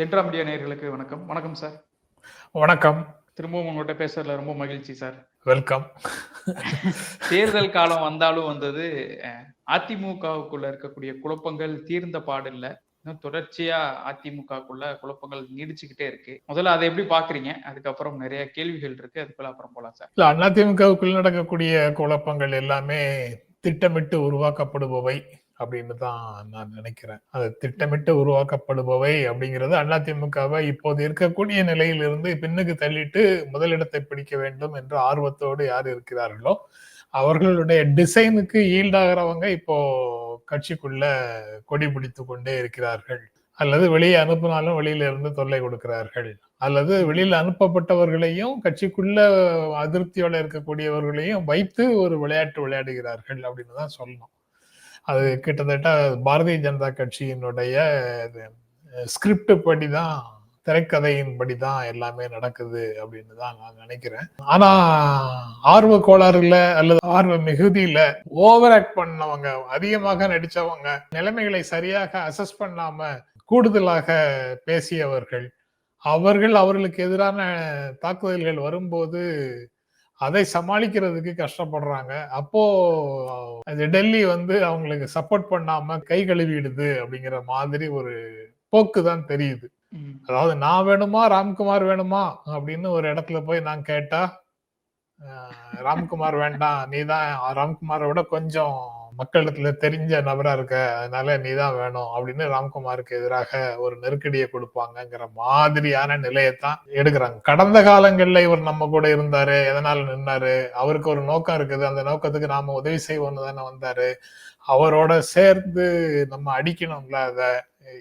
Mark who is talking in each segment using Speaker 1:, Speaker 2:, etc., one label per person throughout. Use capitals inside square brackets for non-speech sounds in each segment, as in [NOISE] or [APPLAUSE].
Speaker 1: தென்றா media நேயர்களுக்கு வணக்கம். வணக்கம் சார்.
Speaker 2: வணக்கம்.
Speaker 1: திரும்பவும் உங்கள்கிட்ட பேசுறதுல ரொம்ப மகிழ்ச்சி சார்.
Speaker 2: வெல்கம்.
Speaker 1: தேர்தல் காலம் வந்தாலும் வந்தது அதிமுகவுக்குள்ள இருக்கக்கூடிய குழப்பங்கள் தீர்ந்த பாடில்ல இன்னும் தொடர்ச்சியா அதிமுகக்குள்ள குழப்பங்கள் நீடிச்சுக்கிட்டே இருக்கு. முதல்ல அதை எப்படி பாக்குறீங்க? அதுக்கப்புறம் நிறைய கேள்விகள் இருக்கு. அதுக்குள்ள அப்புறம் போலாம் சார்.
Speaker 2: இல்ல அதிமுகவுக்குள் நடக்கக்கூடிய குழப்பங்கள் எல்லாமே திட்டமிட்டு உருவாக்கப்படுபவை. அப்படின்னு தான் நான் நினைக்கிறேன். அது திட்டமிட்டு உருவாக்கப்படுபவை அப்படிங்கிறது அதிமுகவை இப்போது இருக்கக்கூடிய நிலையிலிருந்து பின்னுக்கு தள்ளிட்டு முதலிடத்தை பிடிக்க வேண்டும் என்ற ஆர்வத்தோடு யார் இருக்கிறார்களோ அவர்களுடைய டிசைனுக்கு ஈல்டாகிறவங்க இப்போ கட்சிக்குள்ள கொடி பிடித்து கொண்டே இருக்கிறார்கள். அல்லது வெளியே அனுப்பினாலும் வெளியில இருந்து தொல்லை கொடுக்கிறார்கள். அல்லது வெளியில் அனுப்பப்பட்டவர்களையும் கட்சிக்குள்ள அதிருப்தியோட இருக்கக்கூடியவர்களையும் வைத்து ஒரு விளையாட்டு விளையாடுகிறார்கள் அப்படின்னு தான் சொல்லணும். அது கிட்டத்தட்ட பாரதிய ஜனதா கட்சியினுடைய ஸ்கிரிப்ட் படி தான் திரைக்கதையின் படி தான் எல்லாமே நடக்குது அப்படின்னு தான் நான் நினைக்கிறேன். ஆனா ஆர்வ கோளாறுல அல்லது ஆர்வ மிகுதியில ஓவர் ஆக்ட் பண்ணவங்க அதிகமாக நடிச்சவங்க நிலைமைகளை சரியாக அசஸ் பண்ணாம கூடுதலாக பேசியவர்கள் அவர்கள் அவர்களுக்கு எதிரான தாக்குதல்கள் வரும்போது அதை சமாளிக்கிறதுக்கு கஷ்டப்படுறாங்க அப்போ அது டெல்லி வந்து அவங்களுக்கு சப்போர்ட் பண்ணாம கை கழுவிடுது அப்படிங்கிற மாதிரி ஒரு போக்கு தான் தெரியுது. அதாவது நான் வேணுமா ராம்குமார் வேணுமா அப்படின்னு ஒரு இடத்துல போய் நான் கேட்டா ராம்குமார் வேண்டாம் நீ தான் ராம்குமாரை விட கொஞ்சம் மக்களிடத்துல தெரிஞ்ச நபரா இருக்க அதனால நீ தான் வேணும் அப்படின்னு ராம்குமாருக்கு எதிராக ஒரு நெருக்கடியை கொடுப்பாங்கங்கிற மாதிரியான நிலையத்தான் எடுக்கிறாங்க கடந்த காலங்கள்ல இவர் நம்ம கூட இருந்தாரு எதனால நின்னாரு அவருக்கு ஒரு நோக்கம் இருக்குது அந்த நோக்கத்துக்கு நாம உதவி செய்வோம்னு தானே வந்தாரு அவரோட சேர்ந்து நம்ம அடிக்கணும்ல அத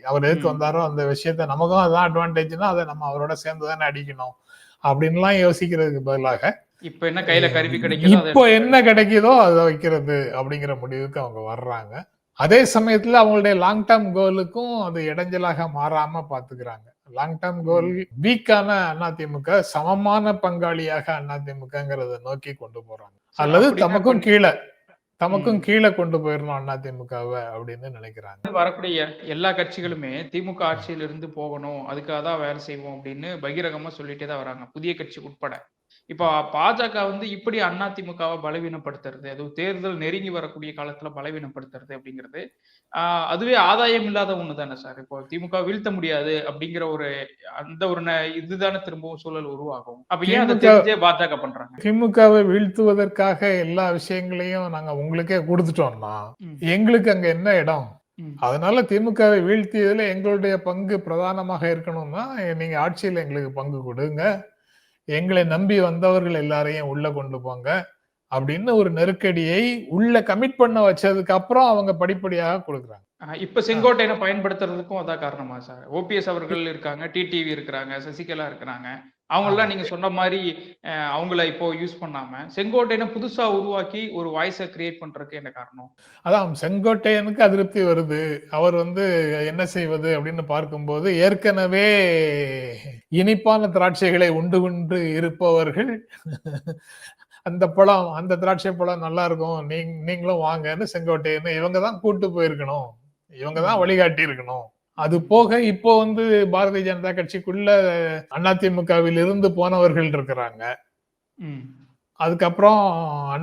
Speaker 2: அவர் எதுக்கு. வந்தாரோ அந்த விஷயத்த நமக்கும் அதான் அட்வான்டேஜ்னா அதை நம்ம அவரோட சேர்ந்து தானே அடிக்கணும் அப்படின்லாம் யோசிக்கிறதுக்கு பதிலாக
Speaker 1: இப்ப என்ன கையில கருவி கிடைக்குதோ
Speaker 2: இப்போ என்ன கிடைக்குதோ அதை வைக்கிறது அப்படிங்கிற முடிவுக்கு அவங்க வர்றாங்க. அதே சமயத்துல அவங்களுடைய லாங் டேர்ம் கோலுக்கும் அது இடைஞ்சலாக மாறாம பாத்துக்கிறாங்க. லாங் டேர்ம் கோல் வீக்கான அதிமுக சமமான பங்காளியாக அதிமுகங்கிறத நோக்கி கொண்டு போறாங்க. அல்லது தமக்கும் கீழே தமக்கும் கீழே கொண்டு போயிடணும் அதிமுகவை அப்படின்னு நினைக்கிறாங்க.
Speaker 1: வரக்கூடிய எல்லா கட்சிகளுமே திமுக ஆட்சியில இருந்து போகணும் அதுக்காக தான் வேலை செய்வோம் அப்படின்னு பகிரங்கமா சொல்லிட்டே தான் வராங்க. புதிய கட்சி உட்பட. இப்போ பாஜக வந்து இப்படி அதிமுகவை பலவீனப்படுத்துறது அதுவும் தேர்தல் நெருங்கி வரக்கூடிய காலத்துல பலவீனப்படுத்துறது அப்படிங்கிறது ஆஹ் அதுவே ஆதாயம் இல்லாத ஒண்ணு தானே சார்? இப்போ திமுக வீழ்த்த முடியாது அப்படிங்கிற ஒரு அந்த ஒரு இதுதானே திரும்பவும் சூழல் உருவாகும். அப்ப ஏன் அதை தெரிஞ்சே பாஜக பண்றாங்க?
Speaker 2: திமுகவை வீழ்த்துவதற்காக எல்லா விஷயங்களையும் நாங்க உங்களுக்கே கொடுத்துட்டோம்னா எங்களுக்கு அங்க என்ன இடம்? அதனால திமுகவை வீழ்த்தியதுல எங்களுடைய பங்கு பிரதானமாக இருக்கணும்னா நீங்க ஆட்சியில் எங்களுக்கு பங்கு கொடுங்க. எங்களை நம்பி வந்தவர்கள் எல்லாரையும் உள்ள கொண்டு போங்க அப்படின்னு ஒரு நெருக்கடியை உள்ள கமிட் பண்ண வச்சதுக்கு அப்புறம் அவங்க படிப்படியாக கொடுக்குறாங்க.
Speaker 1: இப்ப செங்கோட்டையனை பயன்படுத்துறதுக்கும் அதான் காரணமா சார். ஓபிஎஸ் அவர்கள் இருக்காங்க டிடிவி இருக்கிறாங்க சசிகலா இருக்கிறாங்க. அவங்களாம் நீங்க சொன்ன மாதிரி அவங்கள இப்போ யூஸ் பண்ணாம செங்கோட்டையனை புதுசா உருவாக்கி ஒரு வாய்ஸை கிரியேட் பண்றதுக்கு என்ன காரணம்?
Speaker 2: அதான் செங்கோட்டையனுக்கு அதிருப்தி வருது. அவர் வந்து என்ன செய்வது அப்படின்னு பார்க்கும்போது ஏற்கனவே இனிப்பான திராட்சைகளை உண்டு உண்டு இருப்பவர்கள் அந்த பழம் அந்த திராட்சை பழம் நல்லா இருக்கும் நீங்க நீங்களும் வாங்கன்னு செங்கோட்டையன் இவங்க தான் கூட்டு போயிருக்கணும். இவங்க தான் வழிகாட்டி இருக்கணும் அது போக இப்போ வந்து பாரதிய ஜனதா கட்சிக்குள்ள அதிமுகவில் இருந்து போனவர்கள் இருக்கிறாங்க. அதுக்கப்புறம்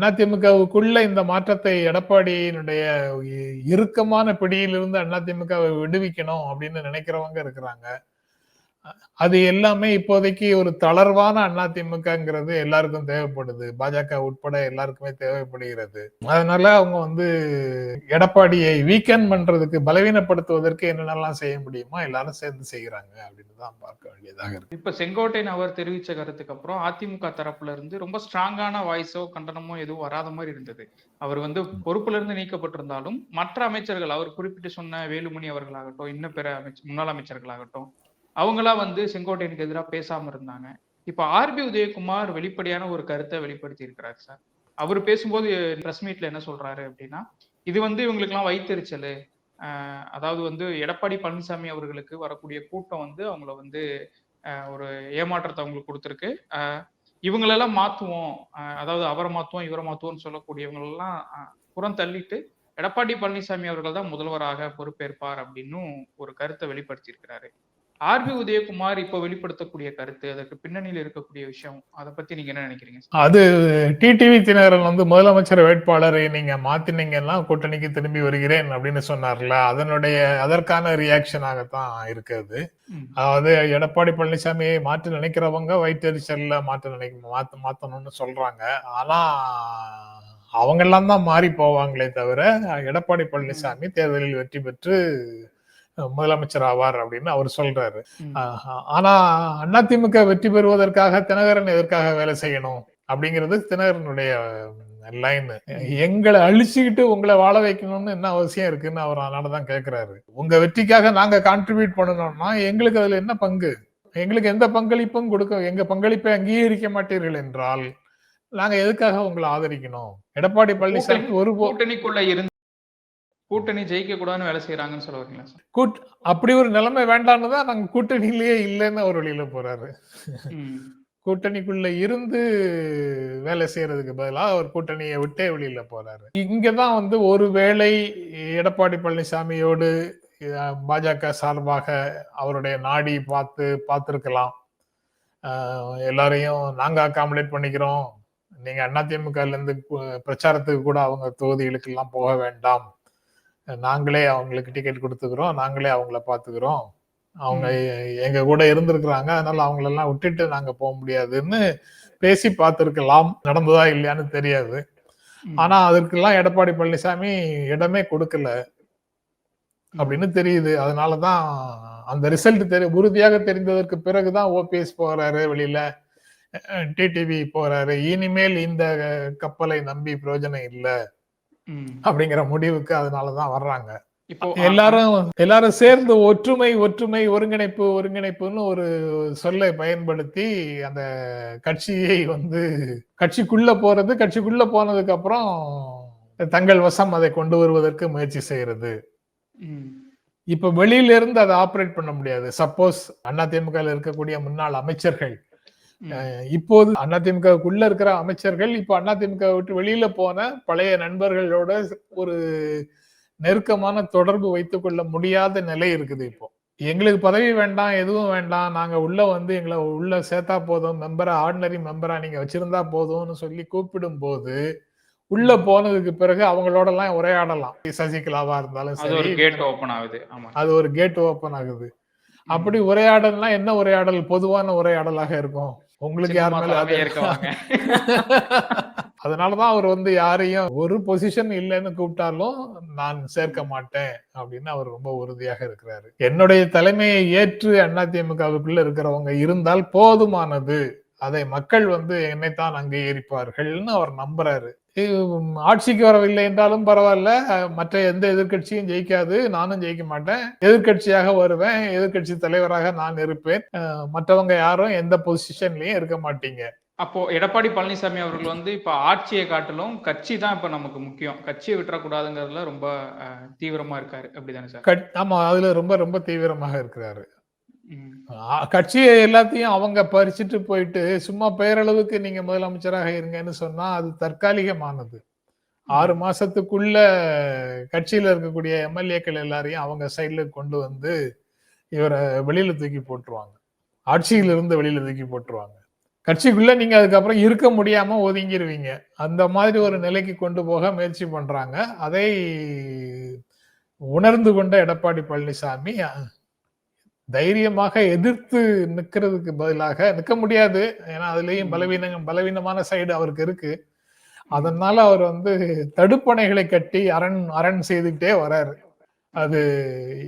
Speaker 2: அதிமுகவுக்குள்ள இந்த மாற்றத்தை எடப்பாடியினுடைய இறுக்கமான பிடியிலிருந்து அதிமுகவை விடுவிக்கணும் அப்படின்னு நினைக்கிறவங்க இருக்கிறாங்க. அது எல்லாமே இப்போதைக்கு ஒரு தளர்வான அதிமுகங்கிறது எல்லாருக்கும் தேவைப்படுது. பாஜக உட்பட எல்லாருக்குமே தேவைப்படுகிறது. அதனால அவங்க வந்து எடப்பாடியை வீக்கெண்ட் பண்றதுக்கு பலவீனப்படுத்துவதற்கு என்னென்னலாம் செய்ய முடியுமோ எல்லாரும் சேர்ந்து செய்கிறாங்க அப்படின்னு தான் பார்க்க வேண்டியதாக இருக்கு.
Speaker 1: இப்ப செங்கோட்டையன் அவர் தெரிவிச்ச கருத்துக்கு அப்புறம் அதிமுக தரப்புல இருந்து ரொம்ப ஸ்ட்ராங்கான வாய்ஸோ கண்டனமோ எதுவும் வராத மாதிரி இருந்தது. அவர் வந்து பொறுப்புல இருந்து நீக்கப்பட்டிருந்தாலும் மற்ற அமைச்சர்கள் அவர் குறிப்பிட்டு சொன்ன வேலுமணி அவர்களாகட்டும் இன்னும் பிற அமைச்சர் முன்னாள் அமைச்சர்களாகட்டும் அவங்களா வந்து செங்கோட்டையனுக்கு எதிராக பேசாம இருந்தாங்க. இப்ப ஆர்பி உதயகுமார் வெளிப்படையான ஒரு கருத்தை வெளிப்படுத்தி இருக்கிறார் சார். அவர் பேசும்போது பிரஸ் மீட்ல என்ன சொல்றாரு அப்படின்னா இது வந்து இவங்களுக்குலாம் வைத்தறிச்சல் அதாவது வந்து எடப்பாடி பழனிசாமி அவர்களுக்கு வரக்கூடிய கூட்டம் வந்து அவங்கள வந்து ஒரு ஏமாற்றத்தை அவங்களுக்கு கொடுத்துருக்கு. இவங்களெல்லாம் மாத்துவோம். அதாவது அவரை மாத்துவோம் இவரை மாத்துவோம்னு சொல்லக்கூடியவங்களெல்லாம் புறம் தள்ளிட்டு எடப்பாடி பழனிசாமி அவர்கள் தான் முதல்வராக பொறுப்பேற்பார் அப்படின்னும் ஒரு கருத்தை வெளிப்படுத்தியிருக்கிறாரு. ஆர்பி உதயகுமார் இப்ப வெளிப்படுத்தக்கூடிய கருத்து அதற்கு பின்னணியில் இருக்கக்கூடிய விஷயம் அதை பத்தி நீங்க என்ன நினைக்கிறீங்க
Speaker 2: அது டிடிவி தினகரன் வந்து முதலமைச்சர் வேட்பாளரை நீங்க மாத்தினீங்கன்னா கூட்டணிக்கு திரும்பி வருகிறேன் அப்படின்னு சொன்னார்ல. அதனுடைய அதற்கான ரியாக்ஷனாகத்தான் இருக்குது. அதாவது எடப்பாடி பழனிசாமியை மாற்ற நினைக்கிறவங்க வயிற்றெரிச்சல்ல மாற்ற நினைக்க மாத்த மாத்தணும்னு சொல்றாங்க. ஆனா அவங்க எல்லாம் தான் மாறி போவாங்களே தவிர எடப்பாடி பழனிசாமி தேர்தலில் வெற்றி பெற்று முதலமைச்சர் ஆவார் அப்படின்னு அவர் சொல்றாரு. ஆனா அதிமுக வெற்றி பெறுவதற்காக தினகரன் எதற்காக வேலை செய்யணும் அப்படிங்கிறது தினகரனுடைய லைன் எங்களை அழிச்சுக்கிட்டு உங்களை வாழ வைக்கணும்னு என்ன அவசியம் இருக்குன்னு அவர் அதனாலதான் கேக்குறாரு. உங்க வெற்றிக்காக நாங்க கான்ட்ரிபியூட் பண்ணணும்னா எங்களுக்கு அதுல என்ன பங்கு? எங்களுக்கு எந்த பங்களிப்பும் கொடுக்க எங்க பங்களிப்பை அங்கீகரிக்க மாட்டீர்கள் என்றால் நாங்க எதுக்காக உங்களை ஆதரிக்கணும்? எடப்பாடி பழனிசாமி ஒரு
Speaker 1: கூட்டணிக்குள்ள இருந்து கூட்டணி ஜெயிக்க கூடாதுன்னு வேலை செய்யறாங்கன்னு சொல்ல வரீங்களா சார்?
Speaker 2: கூட் அப்படி ஒரு நிலைமை வேண்டான்னு தான் நாங்க கூட்டணியிலேயே இல்லைன்னு அவர் வெளியில போறாரு. கூட்டணிக்குள்ள இருந்து வேலை செய்யறதுக்கு பதிலா அவர் கூட்டணியை விட்டே வெளியில போறாரு. இங்கதான் வந்து ஒருவேளை எடப்பாடி பழனிசாமியோடு பாஜக சார்பாக அவருடைய நாடி பார்த்து பார்த்திருக்கலாம். எல்லாரையும் நாங்க அகாமடேட் பண்ணிக்கிறோம். நீங்க அதிமுக இருந்து பிரச்சாரத்துக்கு கூட அவங்க தொகுதிகளுக்கு எல்லாம் போக வேண்டாம். நாங்களே அவங்களுக்கு டிக்கெட் கொடுத்துக்கிறோம். நாங்களே அவங்கள பாத்துக்கிறோம் அவங்க எங்க கூட இருந்திருக்கிறாங்க. அதனால அவங்களெல்லாம் விட்டுட்டு நாங்க போக முடியாதுன்னு பேசி பார்த்திருக்கலாம். நடந்ததா இல்லையான்னு தெரியாது. ஆனா அதற்கெல்லாம் எடப்பாடி பழனிசாமி இடமே கொடுக்கல. அப்படின்னு தெரியுது. அதனாலதான் அந்த ரிசல்ட் தெரி உறுதியாக தெரிந்ததற்கு பிறகுதான் ஓபிஎஸ் போறாரு வெளியில. டிடிவி போறாரு. இனிமேல் இந்த கப்பலை நம்பி பிரயோஜனம் இல்ல. அப்படிங்கிற முடிவுக்கு அதனாலதான் வர்றாங்க.
Speaker 1: இப்போ
Speaker 2: எல்லாரும் எல்லாரும் சேர்ந்து ஒற்றுமை ஒற்றுமை ஒருங்கிணைப்பு ஒருங்கிணைப்புன்னு ஒரு சொல்லை பயன்படுத்தி அந்த கட்சியை வந்து கட்சிக்குள்ள போறது கட்சிக்குள்ள போனதுக்கு அப்புறம் தங்கள் வசம் அதை கொண்டு வருவதற்கு முயற்சி செய்யறது. இப்ப வெளியில இருந்து அதை ஆபரேட் பண்ண முடியாது. சப்போஸ் அதிமுக இருக்கக்கூடிய முன்னாள் அமைச்சர்கள் இப்போது அதிமுகவுக்குள்ள இருக்கிற அமைச்சர்கள் இப்ப அதிமுக விட்டு வெளியில போன பழைய நண்பர்களோட ஒரு நெருக்கமான தொடர்பு வைத்துக் கொள்ள முடியாத நிலை இருக்குது இப்போ. எங்களுக்கு பதவி வேண்டாம் எதுவும் வேண்டாம். நாங்க உள்ள வந்து எங்களை உள்ள சேர்த்தா போதும். மெம்பரா ஆர்டினரி மெம்பரா நீங்க வச்சிருந்தா போதும்னு சொல்லி கூப்பிடும் போது உள்ள போனதுக்கு பிறகு அவங்களோட எல்லாம் உரையாடலாம் சசிகலாவா இருந்தாலும் சரி.
Speaker 1: கேட் ஓபன் ஆகுது. ஆமா.
Speaker 2: அது ஒரு கேட் ஓபன் ஆகுது. அப்படி உரையாடல்னா என்ன உரையாடல்? பொதுவான உரையாடலாக இருக்கும். உங்களுக்கு யார் மேல
Speaker 1: ஏற்கவாங்க. [LAUGHS]
Speaker 2: அதனாலதான் அவர் வந்து யாரையும் ஒரு பொசிஷன் இல்லைன்னு கூப்பிட்டாலும் நான் சேர்க்க மாட்டேன் அப்படின்னு அவர் ரொம்ப உறுதியாக இருக்கிறாரு. என்னுடைய தலைமையை ஏற்று அதிமுகவுக்குள்ள இருக்கிறவங்க இருந்தால் போதுமானது. அதை மக்கள் வந்து என்னைத்தான் அங்கீகரிப்பார்கள்னு அவர் நம்புறாரு. ஆட்சிக்கு வரவில்லை என்றாலும் பரவாயில்ல. மற்ற எந்த எதிர்க்கட்சியும் ஜெயிக்காது. நானும் ஜெயிக்க மாட்டேன். எதிர்க்கட்சியாக வருவேன். எதிர்க்கட்சி தலைவராக நான் இருப்பேன். மற்றவங்க யாரும் எந்த பொசிஷன்லயும் இருக்க மாட்டீங்க.
Speaker 1: அப்போ எடப்பாடி பழனிசாமி அவர்கள் வந்து இப்ப ஆட்சியை காட்டிலும் கட்சி தான் இப்ப நமக்கு முக்கியம். கட்சியை விட்டுறக்கூடாதுங்கிறதுல ரொம்ப தீவிரமா இருக்காரு. அப்படிதானே சார்?
Speaker 2: ஆமா அதுல ரொம்ப ரொம்ப தீவிரமாக இருக்கிறாரு. கட்சியை எல்லாத்தையும் அவங்க பறிச்சுட்டு போயிட்டு சும்மா பெயரளவுக்கு நீங்க முதலமைச்சராக இருங்கன்னு சொன்னா அது தற்காலிகமானது. ஆறு மாசத்துக்குள்ள கட்சியில இருக்கக்கூடிய எம்எல்ஏக்கள் எல்லாரையும் அவங்க சைடுல கொண்டு வந்து இவரை வெளியில தூக்கி போட்டுருவாங்க. ஆட்சியில இருந்து வெளியில தூக்கி போட்டுருவாங்க. கட்சிக்குள்ள நீங்க அதுக்கப்புறம் இருக்க முடியாம ஒதுங்கிருவீங்க. அந்த மாதிரி ஒரு நிலைக்கு கொண்டு போக முயற்சி பண்றாங்க. அதை உணர்ந்து கொண்ட எடப்பாடி பழனிசாமி தைரியமாக எதிர்த்து நிக்கிறதுக்கு பதிலாக நிக்க முடியாது. ஏன்னா அதுலயும்
Speaker 1: ம்.
Speaker 2: பலவீன பலவீனமான சைடு அவருக்கு இருக்கு. அதனால அவர் வந்து தடுப்பணைகளை கட்டி அரண் அரண் செய்துக்கிட்டே வராரு. அது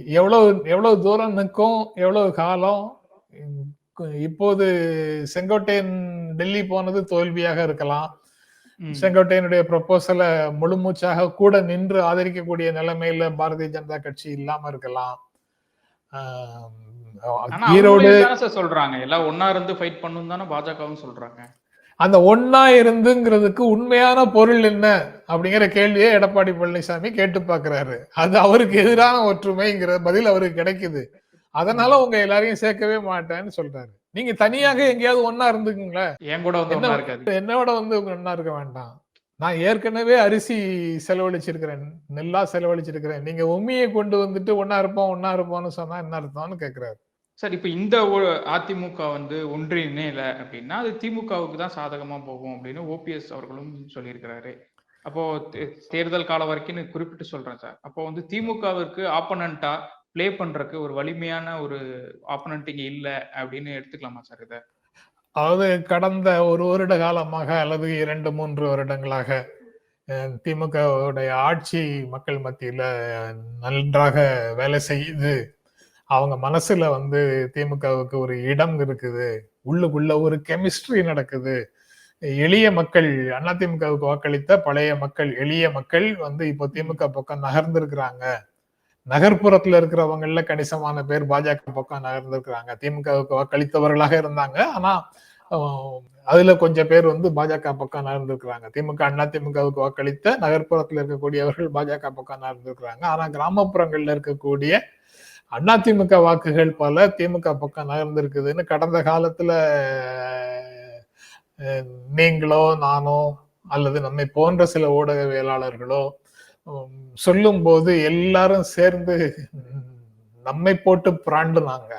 Speaker 2: எவ்வளவு எவ்வளவு தூரம் நிற்கும் எவ்வளவு காலம் இப்போது செங்கோட்டையன் டெல்லி போனது தோல்வியாக இருக்கலாம். செங்கோட்டையனுடைய ப்ரொபோசலை முழுமூச்சாக கூட நின்று ஆதரிக்கக்கூடிய நிலைமையில பாரதிய ஜனதா கட்சி இல்லாம இருக்கலாம். ஈரோடு
Speaker 1: சொல்றாங்க. எல்லாம் ஒன்னா இருந்து ஃபைட் பண்ணணும் தானே பாஜகவும் சொல்றாங்க.
Speaker 2: அந்த ஒன்னா இருந்துங்கிறதுக்கு உண்மையான பொருள் என்ன அப்படிங்கிற கேள்வியை எடப்பாடி பழனிசாமி கேட்டு பாக்குறாரு அது அவருக்கு எதிரான ஒற்றுமைங்கிற பதில் அவருக்கு கிடைக்குது. அதனால உங்க எல்லாரையும் சேர்க்கவே மாட்டேன்னு சொல்றாரு. நீங்க தனியாக எங்கேயாவது ஒன்னா இருந்துக்குங்களேன்
Speaker 1: என் கூட வந்து
Speaker 2: என்னோட வந்து உங்க ஒன்னா இருக்க வேண்டாம். நான் ஏற்கனவே அரிசி செலவழிச்சிருக்கிறேன். நெல்லா செலவழிச்சிருக்கிறேன். நீங்க உண்மையை கொண்டு வந்துட்டு ஒன்னா இருப்போம் ஒன்னா இருப்போம்னு சொன்னா என்ன அர்த்தம்னு கேக்குறாரு.
Speaker 1: சார் இப்போ இந்த அதிமுக வந்து ஒன்றிணையில அப்படின்னா அது திமுகவுக்கு தான் சாதகமா போகும் அப்படின்னு ஓபிஎஸ் அவர்களும் சொல்லியிருக்கிறாரு. அப்போ தே- தேர்தல் காலம் வரைக்கும் குறிப்பிட்டு சொல்றேன் சார். அப்போ வந்து திமுகவிற்கு ஆப்பனண்டா ப்ளே பண்றதுக்கு ஒரு வலிமையான ஒரு ஆப்பனண்ட் இங்க இல்ல அப்படின்னு எடுத்துக்கலாமா சார் இத?
Speaker 2: அதாவது கடந்த ஒரு வருட காலமாக அல்லது இரண்டு மூன்று வருடங்களாக திமுகவுடைய ஆட்சி மக்கள் மத்தியில நன்றாக வேலை செய்து அவங்க மனசுல வந்து திமுகவுக்கு ஒரு இடம் இருக்குது. உள்ளுக்குள்ள ஒரு கெமிஸ்ட்ரி நடக்குது. எளிய மக்கள் அதிமுகவுக்கு வாக்களித்த பழைய மக்கள் எளிய மக்கள் வந்து இப்போ திமுக பக்கம் நகர்ந்திருக்கிறாங்க. நகர்ப்புறத்துல இருக்கிறவங்கல கணிசமான பேர் பாஜக பக்கம் நகர்ந்திருக்கிறாங்க. திமுகவுக்கு வாக்களித்தவர்களாக இருந்தாங்க. ஆனா அதுல கொஞ்சம் பேர் வந்து பாஜக பக்கம் நகர்ந்திருக்கிறாங்க. திமுக அண்ணா திமுகவுக்கு வாக்களித்த நகர்ப்புறத்துல இருக்கக்கூடியவர்கள் பாஜக பக்கம் நகர்ந்திருக்கிறாங்க. ஆனா கிராமப்புறங்கள்ல இருக்கக்கூடிய அதிமுக வாக்குகள் பல திமுக பக்கம் நகர்ந்திருக்குதுன்னு கடந்த காலத்துல நீங்களோ நானோ அல்லது நம்மை போன்ற சில ஊடகவியலாளர்களோ சொல்லும் போது எல்லாரும் சேர்ந்து நம்மை போட்டு பிராண்டுனாங்க.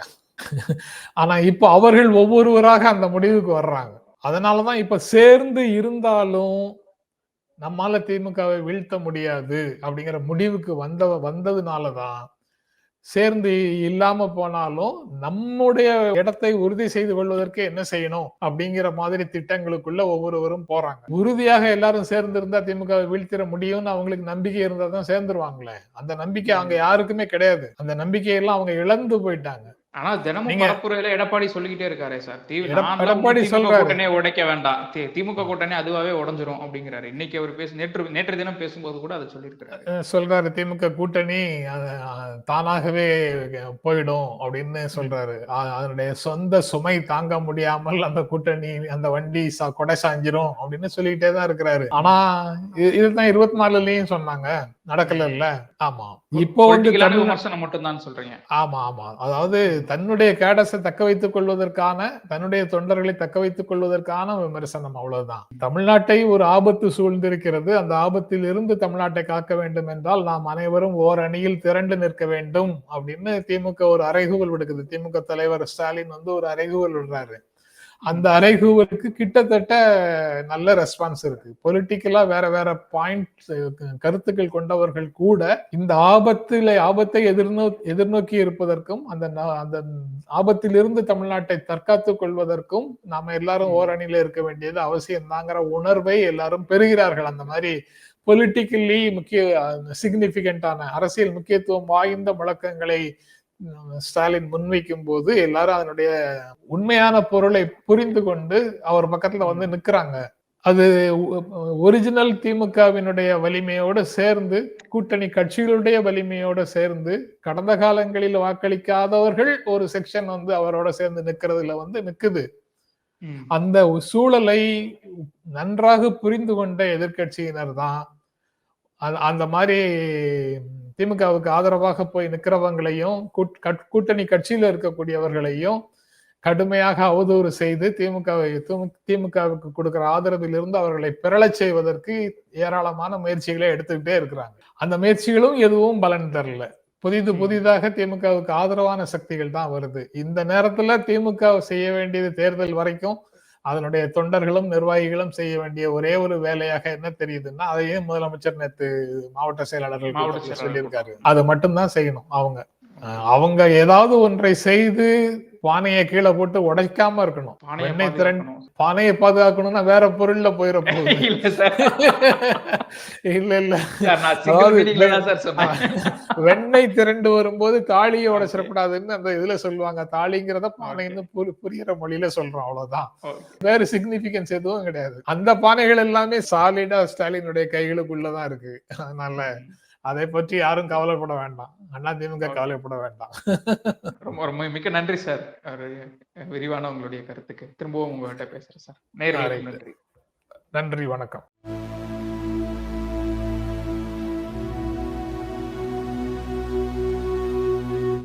Speaker 2: ஆனா இப்ப அவர்கள் ஒவ்வொருவராக அந்த முடிவுக்கு வர்றாங்க. அதனாலதான் இப்ப சேர்ந்து இருந்தாலும் நம்மால திமுகவை வீழ்த்த முடியாது அப்படிங்கிற முடிவுக்கு வந்த வந்ததுனாலதான் சேர்ந்து இல்லாம போனாலும் நம்முடைய இடத்தை உறுதி செய்து கொள்வதற்கு என்ன செய்யணும் அப்படிங்கிற மாதிரி திட்டங்களுக்குள்ள ஒவ்வொருவரும் போறாங்க. உறுதியாக எல்லாரும் சேர்ந்து இருந்தா திமுக வீழ்த்திட முடியும்னு அவங்களுக்கு நம்பிக்கை இருந்தா தான் சேர்ந்துருவாங்களே. அந்த நம்பிக்கை அங்க யாருக்குமே கிடையாது. அந்த நம்பிக்கையெல்லாம் அவங்க இழந்து போயிட்டாங்க.
Speaker 1: ஆனா தினமும் பரப்புரையில எடப்பாடி சொல்லிக்கிட்டே இருக்காரே சார்.
Speaker 2: எடப்பாடி.
Speaker 1: கூட்டணியை உடைக்க வேண்டாம். திமுக கூட்டணி அதுவாவே உடைஞ்சிரும் அப்படிங்கிறாரு. இன்னைக்கு அவர் பேச நேற்று நேற்று தினம் பேசும்போது கூட அதை சொல்லியிருக்கிறாரு.
Speaker 2: அஹ் சொல்றாரு திமுக கூட்டணி தானாகவே போயிடும் அப்படின்னு சொல்றாரு. அதனுடைய சொந்த சுமை தாங்க முடியாமல் அந்த கூட்டணி அந்த வண்டி கொடை சாஞ்சிரும் அப்படின்னு சொல்லிக்கிட்டே தான் இருக்கிறாரு. ஆனா இது- இதுதான் இருபத்தி நாலுலயும் சொன்னாங்க. நடக்கல இல்ல ஆமா. இப்போ வந்து
Speaker 1: விமர்சனம் மட்டும் தான் சொல்றீங்க.
Speaker 2: ஆமா ஆமா. அதாவது தன்னுடைய கேடஸை தக்க வைத்துக் கொள்வதற்கான தன்னுடைய தொண்டர்களை தக்க வைத்துக் கொள்வதற்கான விமர்சனம் அவ்வளவுதான். தமிழ்நாட்டை ஒரு ஆபத்து சூழ்ந்திருக்கிறது. அந்த ஆபத்தில் இருந்து தமிழ்நாட்டை காக்க வேண்டும் என்றால் நாம் அனைவரும் ஓர் அணியில் திரண்டு நிற்க வேண்டும் அப்படின்னு திமுக ஒரு அறைகூவல் விடுக்குது. திமுக தலைவர் ஸ்டாலின் வந்து ஒரு அறைகூவல் விடுறாரு. அந்த அறைகூவலுக்கு கிட்டத்தட்ட நல்ல ரெஸ்பான்ஸ் இருக்கு. பொலிட்டிக்கலா வேற வேற பாயிண்ட் கருத்துக்கள் கொண்டவர்கள் கூட இந்த ஆபத்தில் ஆபத்தை எதிர்நோ எதிர்நோக்கி இருப்பதற்கும் அந்த ந- அந்த ஆபத்திலிருந்து தமிழ்நாட்டை தற்காத்துக் கொள்வதற்கும் நாம எல்லாரும் ஓரணியில இருக்க வேண்டியது அவசியம் தாங்கிற உணர்வை எல்லாரும் பெறுகிறார்கள். அந்த மாதிரி பொலிட்டிக்கலி முக்கிய சிக்னிபிகண்டான அரசியல் முக்கியத்துவம் வாய்ந்த முழக்கங்களை ஸ்டாலின் முன்வைக்கும் போது எல்லாரும் அதனுடைய உண்மையான பொருளை புரிந்து கொண்டு அவர் பக்கத்துல வந்து நிக்கிறாங்க. அது ஒரிஜினல் திமுகவினுடைய வலிமையோடு சேர்ந்து கூட்டணி கட்சிகளுடைய வலிமையோடு சேர்ந்து கடந்த காலங்களில் வாக்களிக்காதவர்கள் ஒரு செக்ஷன் வந்து அவரோட சேர்ந்து நிக்கிறதுல வந்து நிக்குது. அந்த சூழலை நன்றாக புரிந்து கொண்ட எதிர்க்கட்சியினர் தான். அந்த மாதிரி திமுகவுக்கு ஆதரவாக போய் கட்- கூட்டணி கட்சியில இருக்கக்கூடியவர்களையும் கடுமையாக அவதூறு செய்து திமுகவை திமுகவுக்கு கொடுக்கிற ஆதரவில் இருந்து அவர்களை பிறழச் செய்வதற்கு ஏராளமான முயற்சிகளை எடுத்துக்கிட்டே இருக்கிறாங்க. அந்த முயற்சிகளும் எதுவும் பலன் தரல. புதிது. புதிதாக திமுகவுக்கு ஆதரவான சக்திகள் தான் வருது. இந்த நேரத்துல திமுக செய்ய வேண்டியது தேர்தல் வரைக்கும் அதனுடைய தொண்டர்களும் நிர்வாகிகளும் செய்ய வேண்டிய ஒரே ஒரு வேலையாக என்ன தெரியுதுன்னா அதையும் முதலமைச்சர் நேத்து மாவட்ட செயலாளர்கள் சொல்லியிருக்காரு. அது மட்டும்தான் செய்யணும் அவங்க. அவங்க ஏதாவது ஒன்றை செய்து பானையை கீழே போட்டு உடைக்காம இருக்கணும். திரண்டு
Speaker 1: பாதுகாக்கணும்.
Speaker 2: பானையை பாதுகாக்கணும்னா வேற பொருள்ல போயிட [LAUGHS] போகுது.
Speaker 1: இல்ல
Speaker 2: இல்ல [LAUGHS] வெண்ணெய் திரண்டு வரும்போது தாலியை உடைச்சிடக்கூடாதுன்னு அந்த இதுல சொல்லுவாங்க. தாலிங்கிறத பானைன்னு புரி- புரியிற மொழியில சொல்றோம் அவ்வளவுதான். வேற சிக்னிபிகன்ஸ் எதுவும் கிடையாது. அந்த பானைகள் எல்லாமே சாலிடா ஸ்டாலினுடைய கைகளுக்குள்ளதான் இருக்கு. அதனால அதை பற்றி யாரும் கவலைப்பட வேண்டாம். அண்ணா திமுக. கவலைப்பட வேண்டாம்.
Speaker 1: ரொம்ப ரொம்ப மிக்க நன்றி சார். விரிவான உங்களுடைய கருத்துக்கு. திரும்பவும் உங்கள்கிட்ட பேசுறேன் சார்.
Speaker 2: Right.
Speaker 1: நன்றி.
Speaker 2: நன்றி வணக்கம்.